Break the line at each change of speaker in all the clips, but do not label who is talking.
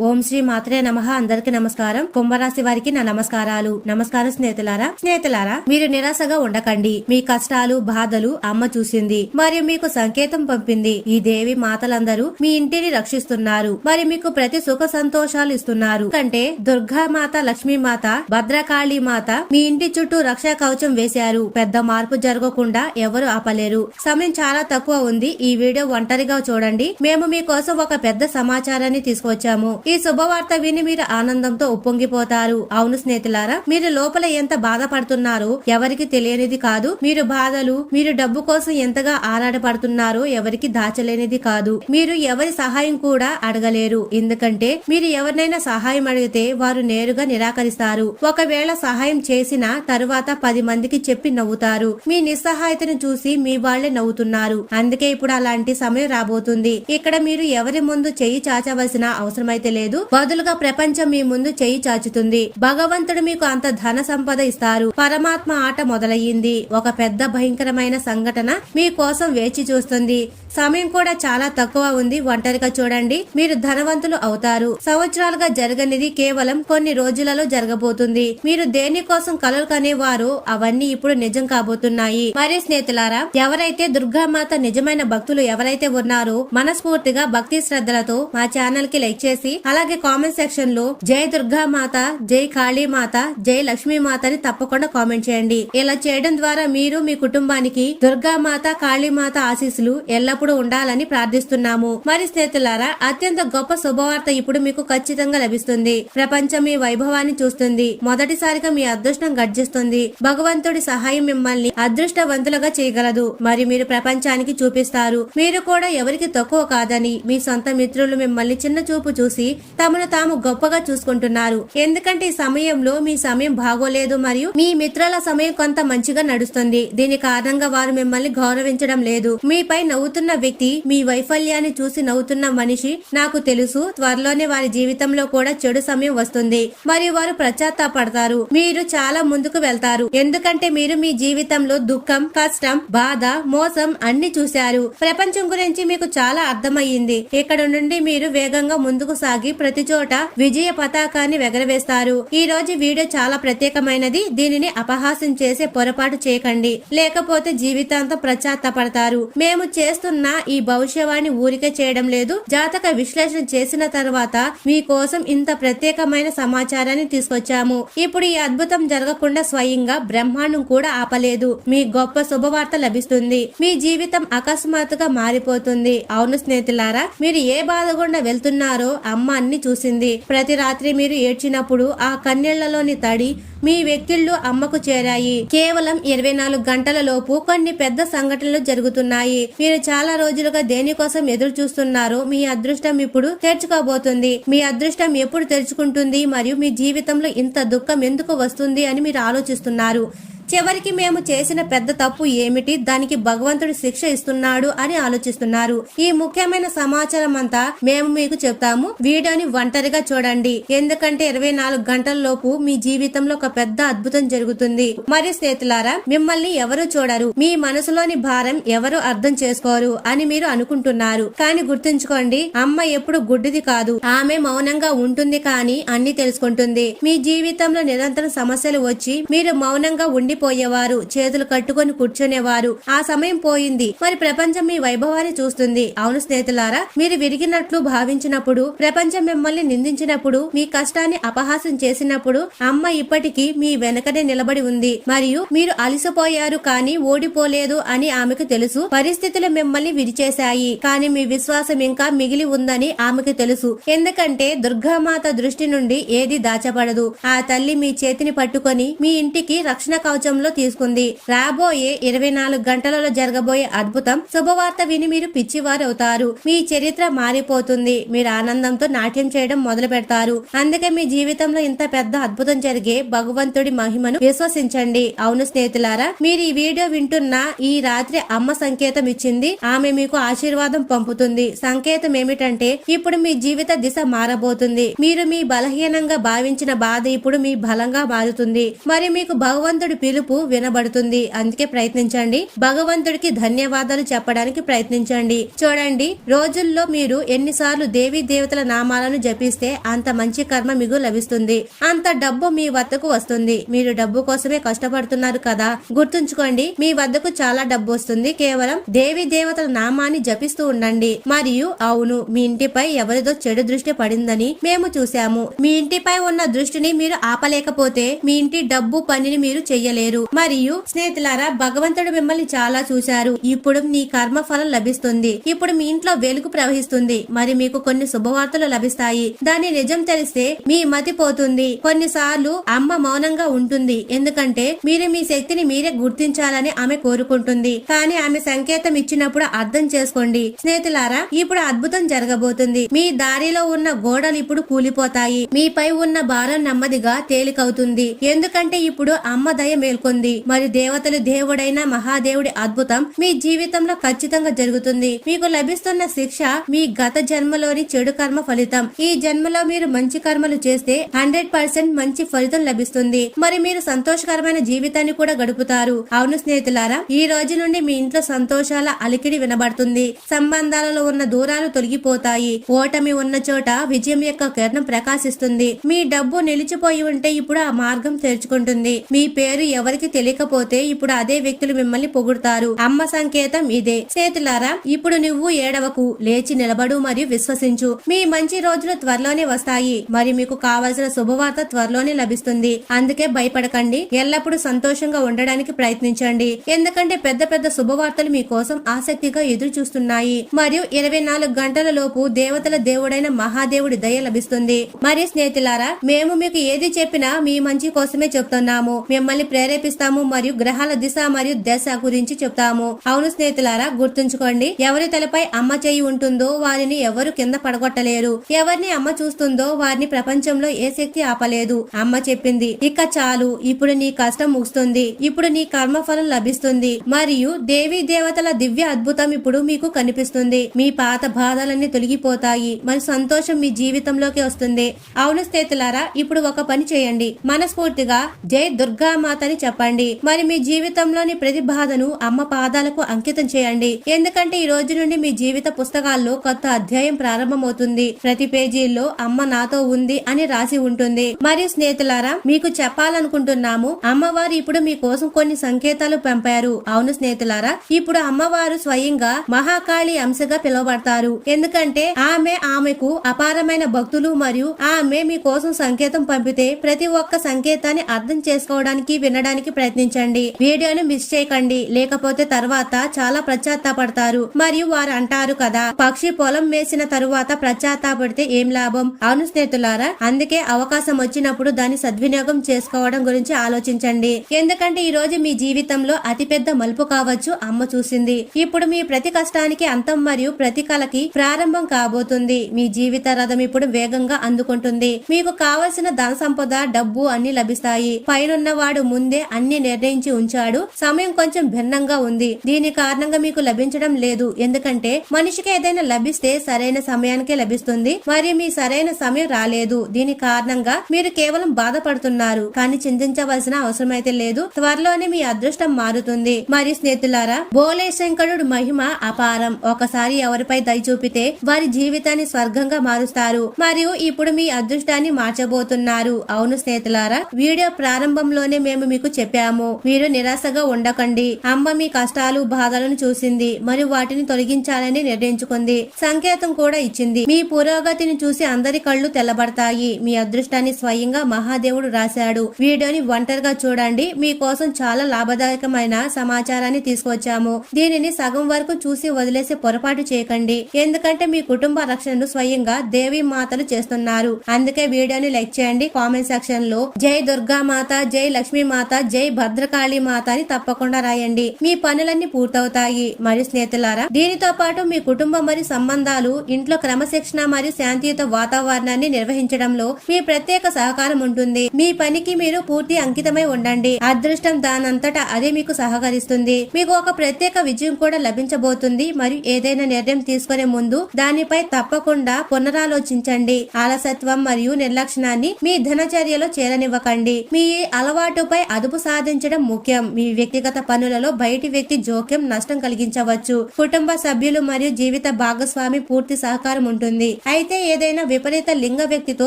ఓం శ్రీ మాత్రే నమ. అందరికి నమస్కారం. కుంభరాశి వారికి నా నమస్కారాలు. నమస్కారం స్నేహితులారా స్నేహితులారా మీరు నిరాశగా ఉండకండి. మీ కష్టాలు బాధలు అమ్మ చూసింది. మరియు మీకు సంకేతం పంపింది. ఈ దేవి మాతలందరూ మీ ఇంటిని రక్షిస్తున్నారు. మరి మీకు ప్రతి సుఖ సంతోషాలు ఇస్తున్నారు. కంటే దుర్గా మాత లక్ష్మీ మాత భద్రకాళి మాత మీ ఇంటి చుట్టూ రక్షా కవచం వేశారు. పెద్ద మార్పు జరగకుండా ఎవరు ఆపలేరు. సమయం చాలా తక్కువ ఉంది. ఈ వీడియో ఒంటరిగా చూడండి. మేము మీకోసం ఒక పెద్ద సమాచారాన్ని తీసుకొచ్చాము ఈ శుభవార్త విని మీరు ఆనందంతో ఉప్పొంగిపోతారు. అవును స్నేహితులారా మీరు లోపల ఎంత బాధపడుతున్నారో ఎవరికి తెలియనిది కాదు. మీరు బాధలు మీరు డబ్బు కోసం ఎంతగా ఆరాటపడుతున్నారో ఎవరికి దాచలేనిది కాదు. మీరు ఎవరి సహాయం కూడా అడగలేరు. ఎందుకంటే మీరు ఎవరినైనా సహాయం అడిగితే వారు నేరుగా నిరాకరిస్తారు. ఒకవేళ సహాయం చేసిన తరువాత పది మందికి చెప్పి నవ్వుతారు. మీ నిస్సహాయతను చూసి మీ వాళ్ళే నవ్వుతున్నారు. అందుకే ఇప్పుడు అలాంటి సమయం రాబోతుంది. ఇక్కడ మీరు ఎవరి ముందు చెయ్యి చాచవలసిన అవసరమైతే లేదు బదులుగా ప్రపంచం మీ ముందు చేయి చాచుతుంది. భగవంతుడు మీకు అంత ధన సంపద ఇస్తారు. పరమాత్మ ఆట మొదలయ్యింది. ఒక పెద్ద భయంకరమైన సంఘటన మీ కోసం వేచి చూస్తుంది. సమయం కూడా చాలా తక్కువ ఉంది. ఒంటరిగా చూడండి. మీరు ధనవంతులు అవుతారు. సంవత్సరాలుగా జరగనిది కేవలం కొన్ని రోజులలో జరగబోతుంది. మీరు దేనికోసం కలలు కనేవారు అవన్నీ ఇప్పుడు నిజం కాబోతున్నాయి. మరి స్నేహితులారా ఎవరైతే దుర్గామాత నిజమైన భక్తులు ఎవరైతే ఉన్నారో మనస్ఫూర్తిగా భక్తి శ్రద్ధలతో మా ఛానల్కి లైక్ చేసి అలాగే కామెంట్ సెక్షన్లో జై దుర్గా మాత జై కాళీ మాత జై లక్ష్మీ మాత అని తప్పకుండా కామెంట్ చేయండి. ఇలా చేయడం ద్వారా మీరు మీ కుటుంబానికి దుర్గామాత కాళీమాత ఆశీస్సులు ఎల్లప్పుడూ ఉండాలని ప్రార్థిస్తున్నాము. మరి స్నేహితులారా అత్యంత గొప్ప శుభవార్త ఇప్పుడు మీకు ఖచ్చితంగా లభిస్తుంది. ప్రపంచం మీ వైభవాన్ని చూస్తుంది. మొదటిసారిగా మీ అదృష్టం గర్జిస్తుంది. భగవంతుడి సహాయం మిమ్మల్ని అదృష్టవంతులుగా చేయగలదు. మరి మీరు ప్రపంచానికి చూపిస్తారు. మీరు కూడా ఎవరికి తక్కువ కాదని మీ సొంత మిత్రులు మిమ్మల్ని చిన్న చూపు చూసి తమను తాము గొప్పగా చూసుకుంటున్నారు. ఎందుకంటే ఈ సమయంలో మీ సమయం బాగోలేదు మరియు మీ మిత్రుల సమయం కొంత మంచిగా నడుస్తుంది. దీని కారణంగా వారు మిమ్మల్ని గౌరవించడం లేదు. మీపై నవ్వుతున్న వ్యక్తి మీ వైఫల్యాన్ని చూసి నవ్వుతున్న మనిషి నాకు తెలుసు త్వరలోనే వారి జీవితంలో కూడా చెడు సమయం వస్తుంది. మరియు వారు పశ్చాత్తాపడతారు మీరు చాలా ముందుకు వెళ్తారు. ఎందుకంటే మీరు మీ జీవితంలో దుఃఖం కష్టం బాధ మోసం అన్ని చూశారు. ప్రపంచం గురించి మీకు చాలా అర్థమయ్యింది. ఇక్కడ నుండి మీరు వేగంగా ముందుకు సాగి ప్రతి చోట విజయ పతాకాన్ని ఎగరవేస్తారు ఈ రోజు వీడియో చాలా ప్రత్యేకమైనది. దీనిని అపహాసం చేసే పొరపాటు చేయకండి. లేకపోతే జీవితాంతం ప్రచాత్తపడతారు మేము చేస్తున్న ఈ భవిష్యవాణి ఊరికే చేయడం లేదు. జాతక విశ్లేషణ చేసిన తర్వాత మీకోసం ఇంత ప్రత్యేకమైన సమాచారాన్ని తీసుకొచ్చాము. ఇప్పుడు ఈ అద్భుతం జరగకుండా స్వయంగా బ్రహ్మాండం కూడా ఆపలేదు. మీ గొప్ప శుభవార్త లభిస్తుంది. మీ జీవితం అకస్మాత్తుగా మారిపోతుంది. అవును స్నేహితులారా మీరు ఏ బాధ గుండా వెళ్తున్నారో అమ్మ అన్ని చూసింది. ప్రతి రాత్రి మీరు ఏడ్చినప్పుడు ఆ కన్నీళ్ళలోని తడి మీ వ్యక్తుల్లో అమ్మకు చేరాయి. కేవలం ఇరవై నాలుగు గంటల లోపు కొన్ని పెద్ద సంఘటనలు జరుగుతున్నాయి. మీరు చాలా రోజులుగా దేనికోసం ఎదురు చూస్తున్నారు మీ అదృష్టం ఇప్పుడు తెరుచుకోబోతుంది. మీ అదృష్టం ఎప్పుడు తెరుచుకుంటుంది? మరియు మీ జీవితంలో ఇంత దుఃఖం ఎందుకు వస్తుంది అని మీరు ఆలోచిస్తున్నారు. చివరికి మేము చేసిన పెద్ద తప్పు ఏమిటి? దానికి భగవంతుడు శిక్ష ఇస్తున్నాడు అని ఆలోచిస్తున్నారు. ఈ ముఖ్యమైన సమాచారం అంతా మేము మీకు చెప్తాము. వీడియోని ఒంటరిగా చూడండి. ఎందుకంటే ఇరవై నాలుగు గంటల లోపు మీ జీవితంలో ఒక పెద్ద అద్భుతం జరుగుతుంది. మరి స్నేహితులారా మిమ్మల్ని ఎవరు చూడరు? మీ మనసులోని భారం ఎవరు అర్థం చేసుకోరు అని మీరు అనుకుంటున్నారు. కానీ గుర్తుంచుకోండి అమ్మ ఎప్పుడు గుడ్డిది కాదు. ఆమె మౌనంగా ఉంటుంది కానీ అన్ని తెలుసుకుంటుంది. మీ జీవితంలో నిరంతరం సమస్యలు వచ్చి మీరు మౌనంగా ఉండి ఉండిపోయేవారు చేతులు కట్టుకొని కూర్చునేవారు. ఆ సమయం పోయింది. మరి ప్రపంచం మీ వైభవాన్ని చూస్తుంది. అవును స్నేహితులారా మీరు విరిగినట్లు భావించినప్పుడు ప్రపంచం మిమ్మల్ని నిందించినప్పుడు మీ కష్టాన్ని అపహాసం చేసినప్పుడు అమ్మ ఇప్పటికీ మీ వెనకనే నిలబడి ఉంది. మరియు మీరు అలసిపోయారు కానీ ఓడిపోలేదు అని ఆమెకు తెలుసు. పరిస్థితులు మిమ్మల్ని విరిచేశాయి. కానీ మీ విశ్వాసం ఇంకా మిగిలి ఉందని ఆమెకు తెలుసు. ఎందుకంటే దుర్గామాత దృష్టి నుండి ఏది దాచబడదు. ఆ తల్లి మీ చేతిని పట్టుకొని మీ ఇంటికి రక్షణ కవచంలో తీసుకుంది. రాబోయే ఇరవై నాలుగు గంటలలో జరగబోయే అద్భుతం శుభవార్త విని మీరు పిచ్చివారు అవుతారు మీ చరిత్ర మారిపోతుంది. మీరు ఆనందంతో నాట్యం చేయడం మొదలు పెడతారు. అందుకే మీ జీవితంలో ఇంత పెద్ద అద్భుతం జరిగే భగవంతుడి మహిమను విశ్వసించండి. అవును స్నేహితులారా మీరు ఈ వీడియో వింటున్న ఈ రాత్రి అమ్మ సంకేతం ఇచ్చింది. ఆమె మీకు ఆశీర్వాదం పంపుతుంది. సంకేతం ఏమిటంటే ఇప్పుడు మీ జీవిత దిశ మారబోతుంది. మీరు మీ బలహీనంగా భావించిన బాధ ఇప్పుడు మీ బలంగా మారుతుంది. మరి మీకు భగవంతుడి పిలుపు వినబడుతుంది. అందుకే ప్రయత్నించండి. భగవంతుడికి ధన్యవాదాలు చెప్పడానికి ప్రయత్నించండి. చూడండి రోజుల్లో మీరు ఎన్నిసార్లు దేవీ దేవతల నామాలను జపిస్తే అంత మంచి కర్మ మీకు లభిస్తుంది. అంత డబ్బు మీ వద్దకు వస్తుంది. మీరు డబ్బు కోసమే కష్టపడుతున్నారు కదా. గుర్తుంచుకోండి మీ వద్దకు చాలా డబ్బు వస్తుంది. కేవలం దేవి దేవతల నామాన్ని జపిస్తూ ఉండండి. మరియు అవును మీ ఇంటిపై ఎవరిదో చెడు దృష్టి పడిందని మేము చూశాము. మీ ఇంటిపై ఉన్న దృష్టిని మీరు ఆపలేకపోతే మీ ఇంటి డబ్బు పనిని మీరు చెయ్యలేరు. మరియు స్నేహితులారా భగవంతుడు మిమ్మల్ని చాలా చూశారు. ఇప్పుడు మీ కర్మ ఫలం లభిస్తుంది. ఇప్పుడు మీ ఇంట్లో వెలుగు ప్రవహిస్తుంది. మరి మీకు కొన్ని శుభవార్తలు లభిస్తాయి. దాని నిజం తెలిస్తే మీ మతి పోతుంది. కొన్నిసార్లు అమ్మ మౌనంగా ఉంటుంది. ఎందుకంటే మీరు మీ శక్తిని మీరే గుర్తించాలని ఆమె కోరుకుంటుంది. కానీ ఆమె సంకేతం ఇచ్చినప్పుడు అర్థం చేసుకోండి. స్నేహితులారా ఇప్పుడు అద్భుతం జరగబోతుంది. మీ దారిలో ఉన్న గోడలు ఇప్పుడు కూలిపోతాయి. మీపై ఉన్న భారం నెమ్మదిగా తేలికవుతుంది. ఎందుకంటే ఇప్పుడు అమ్మ దయ పేర్కొంది మరి దేవతలు దేవుడైన మహాదేవుడి అద్భుతం మీ జీవితంలో ఖచ్చితంగా జరుగుతుంది. మీకు లభిస్తున్న శిక్ష మీ గత జన్మలోని చెడు కర్మ ఫలితం. ఈ జన్మలో మీరు మంచి కర్మలు చేస్తే హండ్రెడ్ పర్సెంట్ మంచి ఫలితం లభిస్తుంది. మరి మీరు సంతోషకరమైన జీవితాన్ని కూడా గడుపుతారు. అవును స్నేహితులారా ఈ రోజు నుండి మీ ఇంట్లో సంతోషాల అలికిడి వినబడుతుంది. సంబంధాలలో ఉన్న దూరాలు తొలగిపోతాయి. ఓటమి ఉన్న చోట విజయం యొక్క కిరణం ప్రకాశిస్తుంది. మీ డబ్బు నిలిచిపోయి ఉంటే ఇప్పుడు ఆ మార్గం తెరుచుకుంటుంది. మీ పేరు ఎవరికి తెలియకపోతే ఇప్పుడు అదే వ్యక్తులు మిమ్మల్ని పొగుడుతారు. అమ్మ సంకేతం ఇదే. చేతులారా ఇప్పుడు నువ్వు ఏడవకు లేచి నిలబడు మరియు విశ్వసించు. మీ మంచి రోజులు త్వరలోనే వస్తాయి. మరి మీకు కావలసిన శుభవార్త త్వరలోనే లభిస్తుంది. అందుకే భయపడకండి. ఎల్లప్పుడూ సంతోషంగా ఉండడానికి ప్రయత్నించండి. ఎందుకంటే పెద్ద పెద్ద శుభవార్తలు మీకోసం ఆసక్తిగా ఎదురు చూస్తున్నాయి మరియు ఇరవై నాలుగు గంటల లోపు దేవతల దేవుడైన మహాదేవుడి దయ లభిస్తుంది. మరి స్నేహితులారా మేము మీకు ఏది చెప్పినా మీ మంచి కోసమే చెప్తున్నాము. మిమ్మల్ని ప్రేరేపిస్తాము మరియు గ్రహాల దిశ మరియు దశ గురించి చెప్తాము. అవును స్నేహితులారా గుర్తుంచుకోండి ఎవరి తలపై అమ్మ చేయి ఉంటుందో వారిని ఎవరు కింద పడగొట్టలేరు. ఎవరిని అమ్మ చూస్తుందో వారిని ప్రపంచంలో ఏ శక్తి ఆపలేదు. అమ్మ చెప్పింది ఇక చాలు ఇప్పుడు నీ కష్టం ముగుస్తుంది. ఇప్పుడు నీ కర్మఫలం లభిస్తుంది. మరియు దేవీ దేవతల దివ్య అద్భుతం ఇప్పుడు మీకు కనిపిస్తుంది. మీ పాత బాధలన్నీ తొలగిపోతాయి. మరి సంతోషం మీ జీవితంలోకి వస్తుంది. అవును స్నేహితులారా ఇప్పుడు ఒక పని చేయండి. మనస్ఫూర్తిగా జై దుర్గామాతని చెప్పండి. మరి మీ జీవితంలోని ప్రతి బాధను అమ్మ పాదాలకు అంకితం చేయండి. ఎందుకంటే ఈ రోజు నుండి మీ జీవిత పుస్తకాల్లో కొత్త అధ్యాయం ప్రారంభమవుతుంది. ప్రతి పేజీల్లో అమ్మ నాతో ఉంది అని రాసి ఉంటుంది. మరియు స్నేహితులారా మీకు చెప్పాలనుకుంటున్నాము అమ్మవారు ఇప్పుడు మీ కోసం కొన్ని సంకేతాలు పంపారు. అవును స్నేహితులారా ఇప్పుడు అమ్మవారు స్వయంగా మహాకాళి అంశగా పిలువబడతారు. ఎందుకంటే ఆమె ఆమెకు అపారమైన భక్తులు మరియు ఆమె మీ కోసం సంకేతం పంపితే ప్రతి ఒక్క సంకేతాన్ని అర్థం చేసుకోవడానికి వినడానికి ప్రయత్నించండి. వీడియోను మిస్ చేయకండి. లేకపోతే తర్వాత చాలా పశ్చాత్తాపడతారు మరియు వారు అంటారు కదా పక్షి పొలం వేసిన తరువాత పశ్చాత్తాపడితే ఏం లాభం? అవును స్నేహితులారా అందుకే అవకాశం వచ్చినప్పుడు దాన్ని సద్వినియోగం చేసుకోవడం గురించి ఆలోచించండి. ఎందుకంటే ఈ రోజు మీ జీవితంలో అతిపెద్ద మలుపు కావచ్చు అమ్మ చూసింది. ఇప్పుడు మీ ప్రతి కష్టానికి అంతం మరియు ప్రతి కలకి ప్రారంభం కాబోతుంది. మీ జీవిత రథం ఇప్పుడు వేగంగా అందుకుంటుంది. మీకు కావలసిన ధన సంపద డబ్బు అన్ని లభిస్తాయి. పైనున్న వాడు ముందే అన్ని నిర్ణయించి ఉంచాడు. సమయం కొంచెం భిన్నంగా ఉంది. దీని కారణంగా మీకు లభించడం లేదు. ఎందుకంటే మనిషికి ఏదైనా లభిస్తే సరైన సమయానికే లభిస్తుంది. మరియు మీ సరైన సమయం రాలేదు. దీని కారణంగా మీరు కేవలం బాధపడుతున్నారు. కానీ చింతించవలసిన అవసరం అయితే లేదు. త్వరలోనే మీ అదృష్టం మారుతుంది. మరియు స్నేహితులారా బోలే శంకరుడు మహిమ అపారం. ఒకసారి ఎవరిపై దయ చూపితే వారి జీవితాన్ని స్వర్గంగా మారుస్తారు. మరియు ఇప్పుడు మీ అదృష్టాన్ని మార్చబోతున్నారు. అవును స్నేహితులారా వీడియో ప్రారంభంలోనే మేము మీకు చెప్పాము. మీరు నిరాశగా ఉండకండి. అమ్మ మీ కష్టాలు బాధలను చూసింది. మరియు వాటిని తొలగించాలని నిర్ణయించుకుంది. సంకేతం కూడా ఇచ్చింది. మీ పురోగతిని చూసి అందరి కళ్ళు తెల్లబడతాయి. మీ అదృష్టాన్ని స్వయంగా మహాదేవుడు రాశాడు. వీడియోని ఒంటరిగా చూడండి. మీకోసం చాలా లాభదాయకమైన సమాచారాన్ని తీసుకొచ్చాము దీనిని సగం వరకు చూసి వదిలేసే పొరపాటు చేయకండి. ఎందుకంటే మీ కుటుంబ రక్షణను స్వయంగా దేవి మాతలు చేస్తున్నారు. అందుకే వీడియోని లైక్ చేయండి. కామెంట్ సెక్షన్లో జై దుర్గా మాత జై లక్ష్మీ మాత జై భద్రకాళి మాత అని తప్పకుండా రాయండి. మీ పనులన్నీ పూర్తవుతాయి. మరియు స్నేహితులారా దీనితో పాటు మీ కుటుంబం మరియు సంబంధాలు ఇంట్లో క్రమశిక్షణ మరియు శాంతియుత వాతావరణాన్ని నిర్వహించడంలో మీ ప్రత్యేక సహకారం ఉంటుంది. మీ పనికి మీరు పూర్తి అంకితమై ఉండండి. అదృష్టం దానంతటా అదే మీకు సహకరిస్తుంది. మీకు ఒక ప్రత్యేక విజయం కూడా లభించబోతుంది. మరియు ఏదైనా నిర్ణయం తీసుకునే ముందు దానిపై తప్పకుండా పునరాలోచించండి. అలసత్వం మరియు నిర్లక్ష్యాన్ని మీ దినచర్యలో చేరనివ్వకండి. మీ అలవాటుపై అదుపు సాధించడం ముఖ్యం. మీ వ్యక్తిగత పనులలో బయటి వ్యక్తి జోక్యం నష్టం కలిగించవచ్చు. కుటుంబ సభ్యులు మరియు జీవిత భాగస్వామి పూర్తి సహకారం ఉంటుంది. అయితే ఏదైనా విపరీత లింగ వ్యక్తితో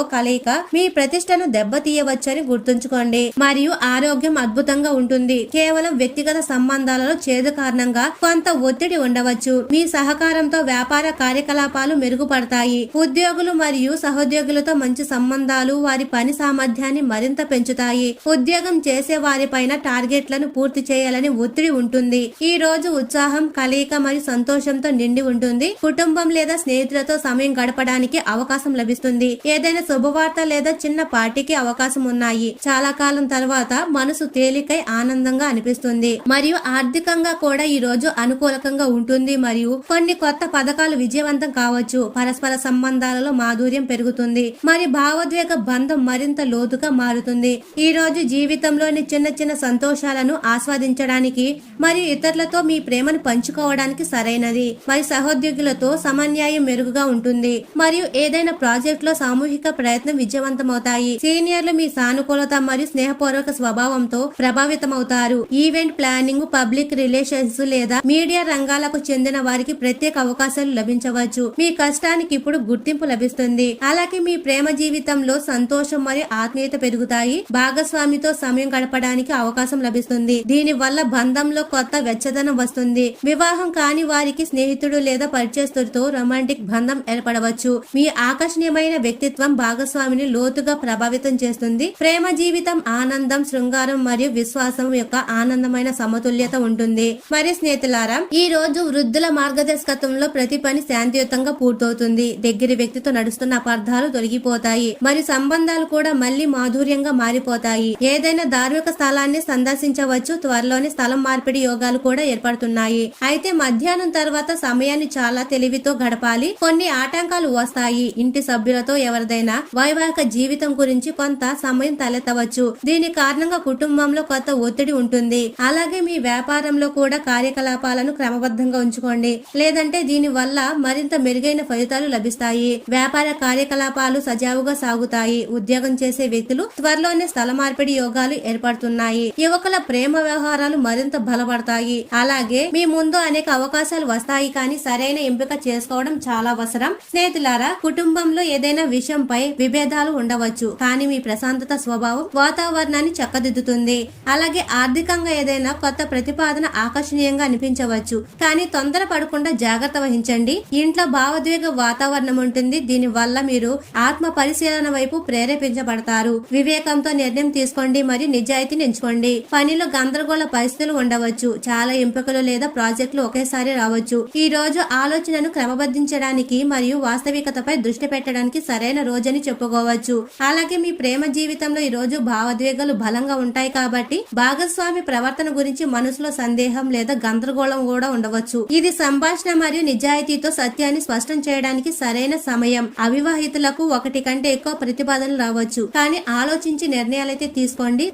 కలయిక మీ ప్రతిష్టను దెబ్బతీయవచ్చని గుర్తుంచుకోండి. మరియు ఆరోగ్యం అద్భుతంగా ఉంటుంది. కేవలం వ్యక్తిగత సంబంధాలలో చేదు కారణంగా కొంత ఒత్తిడి ఉండవచ్చు. మీ సహకారంతో వ్యాపార కార్యకలాపాలు మెరుగుపడతాయి. ఉద్యోగులు మరియు సహోద్యోగులతో మంచి సంబంధాలు వారి పని సామర్థ్యాన్ని మరింత పెంచుతాయి. ఉద్యోగం చేసే వారిపైన టార్గెట్లను పూర్తి చేయాలని ఒత్తిడి ఉంటుంది. ఈ రోజు ఉత్సాహం కలయిక మరియు సంతోషంతో నిండి ఉంటుంది. కుటుంబం లేదా స్నేహితులతో సమయం గడపడానికి అవకాశం లభిస్తుంది. ఏదైనా శుభవార్త లేదా చిన్న పార్టీకి అవకాశం ఉన్నాయి. చాలా కాలం తర్వాత మనసు తేలికై ఆనందంగా అనిపిస్తుంది. మరియు ఆర్థికంగా కూడా ఈ రోజు అనుకూలకంగా ఉంటుంది. మరియు కొన్ని కొత్త పథకాలు విజయవంతం కావచ్చు. పరస్పర సంబంధాలలో మాధుర్యం పెరుగుతుంది. మరి భావోద్వేగ బంధం మరింత లోతుగా మారుతుంది. ఈ రోజు జీవితంలోని చిన్న చిన్న సంతోషాలను ఆస్వాదించడానికి మరియు ఇతరులతో మీ ప్రేమను పంచుకోవడానికి సరైనది. మరి సహోద్యోగులతో సమన్యాయం మెరుగుగా ఉంటుంది. మరియు ఏదైనా ప్రాజెక్ట్లో సామూహిక ప్రయత్నం విజయవంతమవుతాయి. సీనియర్లు మీ సానుకూలత మరియు స్నేహపూర్వక స్వభావంతో ప్రభావితమవుతారు. ఈవెంట్ ప్లానింగ్ పబ్లిక్ రిలేషన్స్ లేదా మీడియా రంగాలకు చెందిన వారికి ప్రత్యేక అవకాశాలు లభించవచ్చు. మీ కష్టానికి ఇప్పుడు గుర్తింపు లభిస్తుంది. అలాగే మీ ప్రేమ జీవితంలో సంతోషం మరియు ఆత్మీయత పెరుగుతాయి. భాగస్వామితో సమయం గడపడానికి అవకాశం లభిస్తుంది. దీని వల్ల బంధంలో కొత్త వెచ్చదనం వస్తుంది. వివాహం కాని వారికి స్నేహితుడు లేదా పరిచయస్తుడితో రొమాంటిక్ బంధం ఏర్పడవచ్చు. మీ ఆకర్షణీయమైన వ్యక్తిత్వం భాగస్వామిని లోతుగా ప్రభావితం చేస్తుంది. ప్రేమ జీవితం ఆనందం శృంగారం మరియు విశ్వాసం యొక్క ఆనందమైన సమతుల్యత ఉంటుంది. మరి స్నేహితులారా ఈ రోజు వృద్ధుల మార్గదర్శకత్వంలో ప్రతి పని శాంతియుతంగా పూర్తవుతుంది. దగ్గర వ్యక్తితో నడుస్తున్న అపార్థాలు తొలగిపోతాయి. మరి సంబంధాలు కూడా మళ్ళీ మాధుర్యంగా మారిపోతాయి. ఏదైనా ధార్మిక స్థలాన్ని సందర్శించవచ్చు. త్వరలోనే స్థలం మార్పిడి యోగాలు కూడా ఏర్పడుతున్నాయి. అయితే మధ్యాహ్నం తర్వాత సమయాన్ని చాలా తెలివితో గడపాలి. కొన్ని ఆటంకాలు వస్తాయి. ఇంటి సభ్యులతో ఎవరిదైనా వైవాహిక జీవితం గురించి కొంత సమయం తలెత్తవచ్చు. దీని కారణంగా కుటుంబంలో కొత్త ఒత్తిడి ఉంటుంది. అలాగే మీ వ్యాపారంలో కూడా కార్యకలాపాలను క్రమబద్ధంగా ఉంచుకోండి. లేదంటే దీని వల్ల మరింత మెరుగైన ఫలితాలు లభిస్తాయి. వ్యాపార కార్యకలాపాలు సజావుగా సాగుతాయి. ఉద్యోగం చేసే వ్యక్తులు త్వరలోనే స్థల మార్పిడి యోగాలు ఏర్పడుతున్నాయి యువకుల ప్రేమ వ్యవహారాలు మరింత బలపడతాయి. అలాగే మీ ముందు అనేక అవకాశాలు వస్తాయి కానీ సరైన ఎంపిక చేసుకోవడం చాలా అవసరం. స్నేహితులారా కుటుంబంలో ఏదైనా విషయంపై విభేదాలు ఉండవచ్చు కానీ మీ ప్రశాంతత స్వభావం వాతావరణాన్ని చక్కదిద్దుతుంది. అలాగే ఆర్థికంగా ఏదైనా కొత్త ప్రతిపాదన ఆకర్షణీయంగా అనిపించవచ్చు కానీ తొందర పడకుండా జాగ్రత్త వహించండి. ఇంట్లో భావోద్వేగ వాతావరణం ఉంటుంది. దీని వల్ల మీరు ఆత్మ పరిశీలన వైపు ప్రేరేపించబడతారు. వివేకంతో నిర్ణయం తీసుకోండి. మరియు నిజాయితీని ఎంచుకోండి పనిలో గందరగోళ పరిస్థితులు ఉండవచ్చు. చాలా ఎంపికలు లేదా ప్రాజెక్టులు ఒకేసారి రావచ్చు. ఈ రోజు ఆలోచనను క్రమబద్ధించడానికి మరియు వాస్తవికతపై దృష్టి పెట్టడానికి సరైన రోజని చెప్పుకోవచ్చు. అలాగే మీ ప్రేమ జీవితంలో ఈ రోజు భావోద్వేగాలు బలంగా ఉంటాయి కాబట్టి భాగస్వామి ప్రవర్తన గురించి మనసులో సందేహం లేదా గందరగోళం కూడా ఉండవచ్చు. ఇది సంభాషణ మరియు నిజాయితీతో సత్యాన్ని స్పష్టం చేయడానికి సరైన సమయం. అవివాహితులకు ఒకటి కంటే ఎక్కువ ప్రతిపాదనలు రావచ్చు. కానీ ఆలోచించి నిర్ణయాలైతే తీసుకోండి.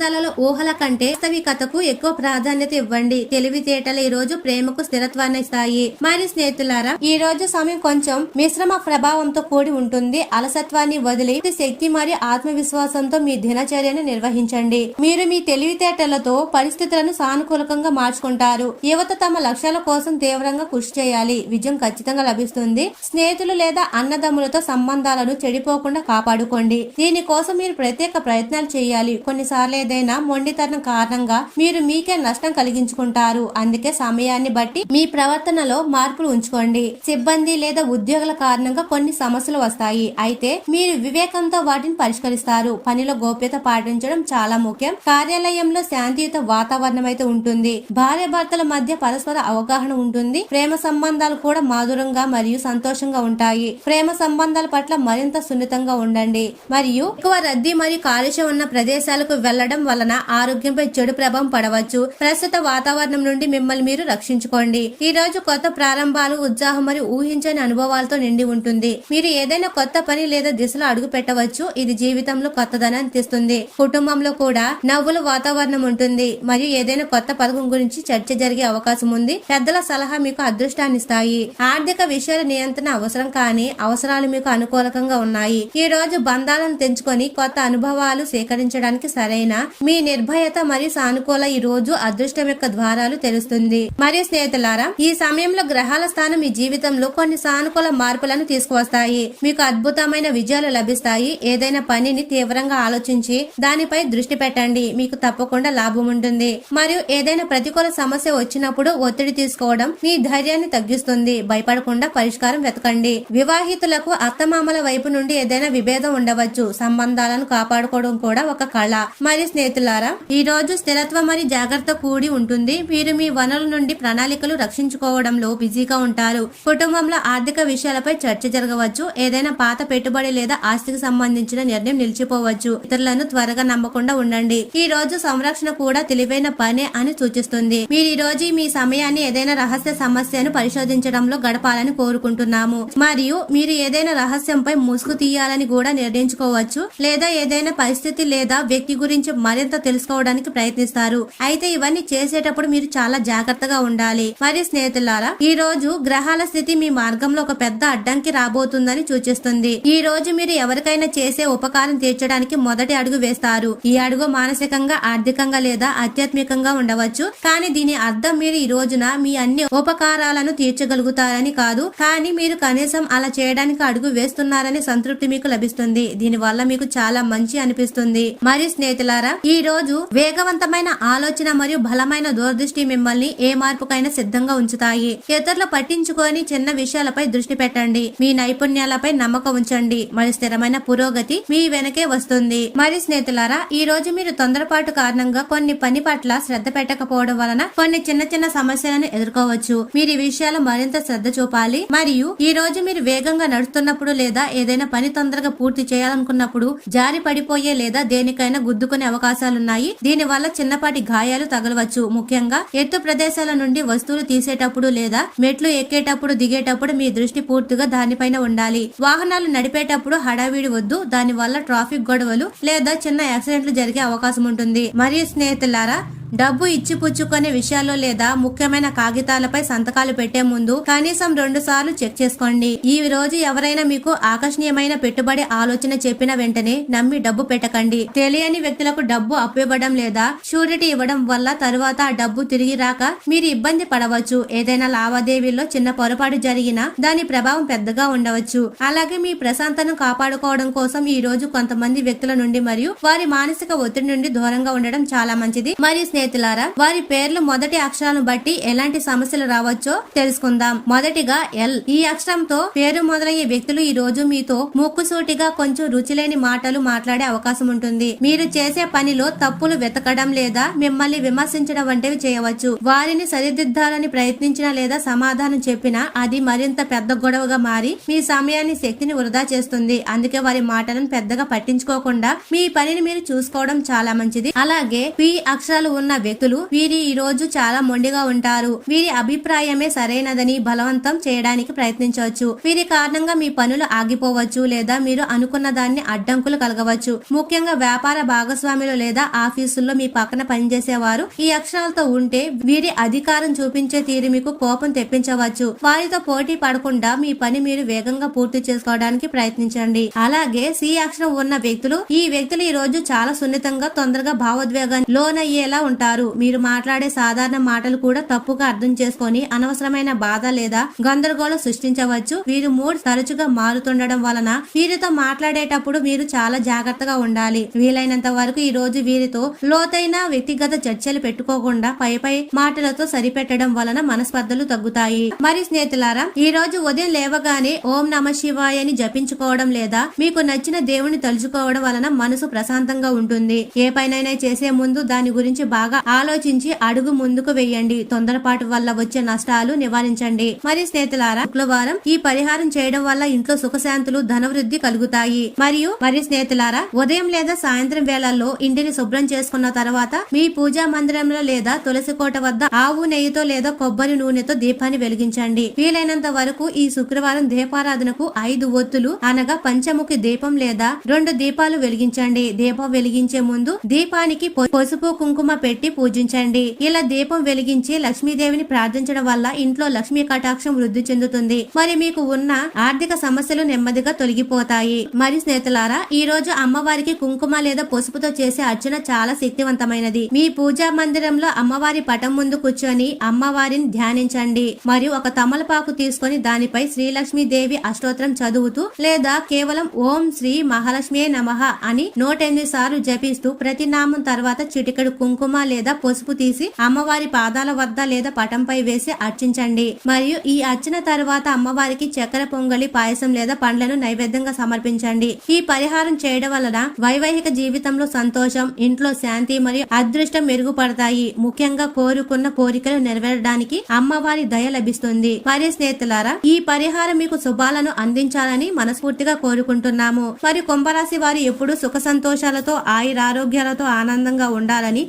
సంబంధాలలో ఊహల కంటే వాస్తవికతకు ఎక్కువ ప్రాధాన్యత ఇవ్వండి. తెలివితేటలు ఈ రోజు ప్రేమకు స్థిరత్వాన్ని ఇస్తాయి మరి స్నేహితులారా ఈ రోజు సమయం కొంచెం మిశ్రమ ప్రభావంతో కూడి ఉంటుంది. అలసత్వాన్ని వదిలి శక్తి మరియు ఆత్మవిశ్వాసంతో మీ దినచర్యను నిర్వహించండి. మీరు మీ తెలివితేటలతో పరిస్థితులను సానుకూలకంగా మార్చుకుంటారు. యువత తమ లక్ష్యాల కోసం తీవ్రంగా కృషి చేయాలి. విజయం ఖచ్చితంగా లభిస్తుంది. స్నేహితులు లేదా అన్నదమ్ములతో సంబంధాలను చెడిపోకుండా కాపాడుకోండి. దీనికోసం మీరు ప్రత్యేక ప్రయత్నాలు చేయాలి. కొన్నిసార్లు ఏదైనా మొండితనం కారణంగా మీరు మీకే నష్టం కలిగించుకుంటారు. అందుకే సమయాన్ని బట్టి మీ ప్రవర్తనలో మార్పులు ఉంచుకోండి. సిబ్బంది లేదా ఉద్యోగుల కారణంగా కొన్ని సమస్యలు వస్తాయి. అయితే మీరు వివేకంతో వాటిని పరిష్కరిస్తారు. పనిలో గోప్యత పాటించడం చాలా ముఖ్యం. కార్యాలయంలో శాంతియుత వాతావరణం అయితే ఉంటుంది. భార్య భర్తల మధ్య పరస్పర అవగాహన ఉంటుంది. ప్రేమ సంబంధాలు కూడా మాధురంగా మరియు సంతోషంగా ఉంటాయి. ప్రేమ సంబంధాల పట్ల మరింత సున్నితంగా ఉండండి. మరియు ఎక్కువ రద్దీ మరియు కాలుష్యం ఉన్న ప్రదేశాలకు వెళ్ళడం వలన ఆరోగ్యంపై చెడు ప్రభావం పడవచ్చు. ప్రస్తుత వాతావరణం నుండి మిమ్మల్ని మీరు రక్షించుకోండి. ఈ రోజు కొత్త ప్రారంభాలు ఉత్సాహం మరియు ఊహించని అనుభవాలతో నిండి ఉంటుంది. మీరు ఏదైనా కొత్త పని లేదా దిశలో అడుగు పెట్టవచ్చు. ఇది జీవితంలో కొత్తదనాన్ని తెస్తుంది కుటుంబంలో కూడా నవ్వుల వాతావరణం ఉంటుంది. మరియు ఏదైనా కొత్త పథకం గురించి చర్చ జరిగే అవకాశం ఉంది. పెద్దల సలహా మీకు అదృష్టాన్ని ఇస్తాయి. ఆర్థిక విషయాల నియంత్రణ అవసరం కానీ అవసరాలు మీకు అనుకూలకంగా ఉన్నాయి. ఈ రోజు బంధాలను తెంచుకొని కొత్త అనుభవాలు సేకరించడానికి సరైన మీ నిర్భయత మరియు సానుకూల ఈ రోజు అదృష్టం యొక్క ద్వారాలు తెలుస్తుంది. మరియు స్నేహితులారా ఈ సమయంలో గ్రహాల స్థానం మీ జీవితంలో కొన్ని సానుకూల మార్పులను తీసుకువస్తాయి. మీకు అద్భుతమైన విజయాలు లభిస్తాయి. ఏదైనా పనిని తీవ్రంగా ఆలోచించి దానిపై దృష్టి పెట్టండి. మీకు తప్పకుండా లాభం ఉంటుంది. మరియు ఏదైనా ప్రతికూల సమస్య వచ్చినప్పుడు ఒత్తిడి తీసుకోవడం మీ ధైర్యాన్ని తగ్గిస్తుంది. భయపడకుండా పరిష్కారం వెతకండి. వివాహితులకు అత్తమామల వైపు నుండి ఏదైనా విభేదం ఉండవచ్చు. సంబంధాలను కాపాడుకోవడం కూడా ఒక కళ. మరియు స్నేహితులారా ఈ రోజు స్థిరత్వం మరియు జాగ్రత్త కూడి ఉంటుంది. మీరు మీ వనరుల నుండి ప్రణాళికలు రక్షించుకోవడంలో బిజీగా ఉంటారు. కుటుంబంలో ఆర్థిక విషయాలపై చర్చ జరగవచ్చు. ఏదైనా పాత పెట్టుబడి లేదా ఆస్తికి సంబంధించిన నిర్ణయం నిలిచిపోవచ్చు. ఇతరులను త్వరగా నమ్మకుండా ఉండండి. ఈ రోజు సంరక్షణ కూడా తెలివైన పనే అని సూచిస్తుంది. మీరు ఈ రోజు మీ సమయాన్ని ఏదైనా రహస్య సమస్యను పరిశోధించడంలో గడపాలని కోరుకుంటున్నాము. మరియు మీరు ఏదైనా రహస్యంపై ముసుగు తీయాలని కూడా నిర్ణయించుకోవచ్చు. లేదా ఏదైనా పరిస్థితి లేదా వ్యక్తి గురించి మరింత తెలుసుకోవడానికి ప్రయత్నిస్తారు. అయితే ఇవన్నీ చేసేటప్పుడు మీరు చాలా జాగ్రత్తగా ఉండాలి. మరి స్నేహితులారా ఈ రోజు గ్రహాల స్థితి మీ మార్గంలో ఒక పెద్ద అడ్డంకి రాబోతుందని సూచిస్తుంది. ఈ రోజు మీరు ఎవరికైనా చేసే ఉపకారం తీర్చడానికి మొదటి అడుగు వేస్తారు. ఈ అడుగు మానసికంగా ఆర్థికంగా లేదా ఆధ్యాత్మికంగా ఉండవచ్చు. కానీ దీని అర్థం మీరు ఈ రోజున మీ అన్ని ఉపకారాలను తీర్చగలుగుతారని కాదు. కానీ మీరు కనీసం అలా చేయడానికి అడుగు వేస్తున్నారని సంతృప్తి మీకు లభిస్తుంది. దీని వల్ల మీకు చాలా మంచి అనిపిస్తుంది. మరి స్నేహితులారా ఈ రోజు వేగవంతమైన ఆలోచన మరియు బలమైన దూరదృష్టి మిమ్మల్ని ఏ మార్పుకైనా సిద్ధంగా ఉంచుతాయి. ఇతరులు పట్టించుకొని చిన్న విషయాలపై దృష్టి పెట్టండి. మీ నైపుణ్యాలపై నమ్మకం ఉంచండి. మరి స్థిరమైన పురోగతి మీ వెనకే వస్తుంది. మరి స్నేహితులారా ఈ రోజు మీరు తొందరపాటు కారణంగా కొన్ని పని పట్ల శ్రద్ధ పెట్టకపోవడం వలన కొన్ని చిన్న చిన్న సమస్యలను ఎదుర్కోవచ్చు. మీరు ఈ విషయాలు మరింత శ్రద్ధ చూపాలి. మరియు ఈ రోజు మీరు వేగంగా నడుస్తున్నప్పుడు లేదా ఏదైనా పని తొందరగా పూర్తి చేయాలనుకున్నప్పుడు జారి పడిపోయే లేదా దేనికైనా గుద్దుకునే అవకాశాలున్నాయి. దీని వల్ల చిన్నపాటి గాయాలు తగలవచ్చు. ముఖ్యంగా ఎత్తు ప్రదేశాల నుండి వస్తువులు తీసేటప్పుడు లేదా మెట్లు ఎక్కేటప్పుడు దిగేటప్పుడు మీ దృష్టి పూర్తిగా దానిపైన ఉండాలి. వాహనాలు నడిపేటప్పుడు హడావిడి వద్దు. దాని వల్ల ట్రాఫిక్ గొడవలు లేదా చిన్న యాక్సిడెంట్లు జరిగే అవకాశం ఉంటుంది. మరియు స్నేహితులారా డబ్బు ఇచ్చి పుచ్చుకునే విషయాల్లో లేదా ముఖ్యమైన కాగితాలపై సంతకాలు పెట్టే ముందు కనీసం రెండు సార్లు చెక్ చేసుకోండి. ఈ రోజు ఎవరైనా మీకు ఆకర్షణీయమైన పెట్టుబడి ఆలోచన చెప్పిన వెంటనే నమ్మి డబ్బు పెట్టకండి. తెలియని వ్యక్తులకు డబ్బు అప్పివ్వడం లేదా షూరిటీ ఇవ్వడం వల్ల తరువాత ఆ డబ్బు తిరిగి రాక మీరు ఇబ్బంది పడవచ్చు. ఏదైనా లావాదేవీల్లో చిన్న పొరపాటు జరిగినా దాని ప్రభావం పెద్దగా ఉండవచ్చు. అలాగే మీ ప్రశాంతను కాపాడుకోవడం కోసం ఈ రోజు కొంతమంది వ్యక్తుల నుండి మరియు వారి మానసిక ఒత్తిడి నుండి దూరంగా ఉండడం చాలా మంచిది. మరియు స్నేహితులారా వారి పేర్లు మొదటి అక్షరాలను బట్టి ఎలాంటి సమస్యలు రావచ్చో తెలుసుకుందాం. మొదటిగా ఎల్. ఈ అక్షరంతో పేరు మొదలయ్యే వ్యక్తులు ఈ రోజు మీతో ముక్కుసూటిగా కొంచెం రుచిలేని మాటలు మాట్లాడే అవకాశం ఉంటుంది. మీరు చేసే పనిలో తప్పులు వెతకడం లేదా మిమ్మల్ని విమర్శించడం వంటివి చేయవచ్చు. వారిని సరిదిద్దాలని ప్రయత్నించినా లేదా సమాధానం చెప్పినా అది మరింత పెద్ద గొడవగా మారి మీ సమయాన్ని శక్తిని వృధా చేస్తుంది. అందుకే వారి మాటలను పెద్దగా పట్టించుకోకుండా మీ పనిని మీరు చూసుకోవడం చాలా మంచిది. అలాగే పి అక్షరాలు ఉన్న వ్యక్తులు వీరి ఈ రోజు చాలా మొండిగా ఉంటారు. వీరి అభిప్రాయమే సరైనదని బలవంతం చేయడానికి ప్రయత్నించవచ్చు. వీరి కారణంగా మీ పనులు ఆగిపోవచ్చు లేదా మీరు అనుకున్న దాన్ని అడ్డంకులు కలగవచ్చు. ముఖ్యంగా వ్యాపార భాగస్వాములు లేదా ఆఫీసుల్లో మీ పక్కన పనిచేసేవారు ఈ అక్షరాలతో ఉంటే వీరి అధికారం చూపించే తీరు మీకు కోపం తెప్పించవచ్చు. వారితో పోటీ పడకుండా మీ పని మీరు వేగంగా పూర్తి చేసుకోవడానికి ప్రయత్నించండి. అలాగే సి అక్షరం ఉన్న వ్యక్తులు ఈ వ్యక్తులు ఈ రోజు చాలా సున్నితంగా తొందరగా భావోద్వేగాన్ని లోనయ్యేలా ఉంటారు. మీరు మాట్లాడే సాధారణ మాటలు కూడా తప్పుగా అర్థం చేసుకొని అనవసరమైన బాధ లేదా గందరగోళం సృష్టించవచ్చు. వీరి మూడ్ తరచుగా మారుతుండడం వలన వీరితో మాట్లాడేటప్పుడు మీరు చాలా జాగ్రత్తగా ఉండాలి. వీలైనంత వరకు ఈ రోజు వీరితో లోతైన వ్యక్తిగత చర్చలు పెట్టుకోకుండా పై పై మాటలతో సరిపెట్టడం వలన మనస్పర్ధలు తగ్గుతాయి. మరి స్నేహితులారా ఈ రోజు ఉదయం లేవగానే ఓం నమ శివాయ అని జపించుకోవడం లేదా మీకు నచ్చిన దేవుని తలుచుకోవడం వలన మనసు ప్రశాంతంగా ఉంటుంది. ఏ పైనైనా చేసే ముందు దాని గురించి బాగా ఆలోచించి అడుగు ముందుకు వేయండి. తొందరపాటు వల్ల వచ్చే నష్టాలు నివారించండి. మరి స్నేహితులారా శుక్రవారం ఈ పరిహారం చేయడం వల్ల ఇంట్లో సుఖశాంతులు ధనవృద్ధి కలుగుతాయి. మరియు మరి స్నేహితులారా ఉదయం లేదా సాయంత్రం వేళల్లో ఇంటిని శుభ్రం చేసుకున్న తర్వాత మీ పూజా మందిరంలో లేదా తులసి కోట వద్ద ఆవు నెయ్యితో లేదా కొబ్బరి నూనెతో దీపాన్ని వెలిగించండి. వీలైనంత వరకు ఈ శుక్రవారం దీపారాధనకు ఐదు ఒత్తులు అనగా పంచముఖి దీపం లేదా రెండు దీపాలు వెలిగించండి. దీపం వెలిగించే ముందు దీపానికి పసుపు కుంకుమ పెట్టి పెట్టి పూజించండి. ఇలా దీపం వెలిగించి లక్ష్మీదేవిని ప్రార్థించడం వల్ల ఇంట్లో లక్ష్మీ కటాక్షం వృద్ధి చెందుతుంది. మరి మీకు ఉన్న ఆర్థిక సమస్యలు నెమ్మదిగా తొలగిపోతాయి. మరి స్నేహితులారా ఈ రోజు అమ్మవారికి కుంకుమ లేదా పసుపుతో చేసే అర్చన చాలా శక్తివంతమైనది. మీ పూజా మందిరంలో అమ్మవారి పటం ముందు కూర్చొని అమ్మవారిని ధ్యానించండి. మరియు ఒక తమలపాకు తీసుకొని దానిపై శ్రీలక్ష్మీ దేవి అష్టోత్తరం చదువుతూ లేదా కేవలం ఓం శ్రీ మహాలక్ష్మి నమః అని నూట ఎనిమిది సార్లు జపిస్తూ ప్రతి నామం తర్వాత చిటికడు కుంకుమ లేదా పసుపు తీసి అమ్మవారి పాదాల వద్ద లేదా పటంపై వేసి అర్చించండి. మరియు ఈ అర్చన తర్వాత అమ్మవారికి చక్కెర పొంగలి పాయసం లేదా పండ్లను నైవేద్యంగా సమర్పించండి. ఈ పరిహారం చేయడం వలన వైవాహిక జీవితంలో సంతోషం ఇంట్లో శాంతి మరియు అదృష్టం మెరుగుపడతాయి. ముఖ్యంగా కోరుకున్న కోరికలు నెరవేరడానికి అమ్మవారి దయ లభిస్తుంది. మరి స్నేహితులారా ఈ పరిహారం మీకు శుభాలను అందించాలని మనస్ఫూర్తిగా కోరుకుంటున్నాము. మరి కుంభరాశి వారు ఎప్పుడు సుఖ సంతోషాలతో ఆయురారోగ్యాలతో ఆనందంగా ఉండాలని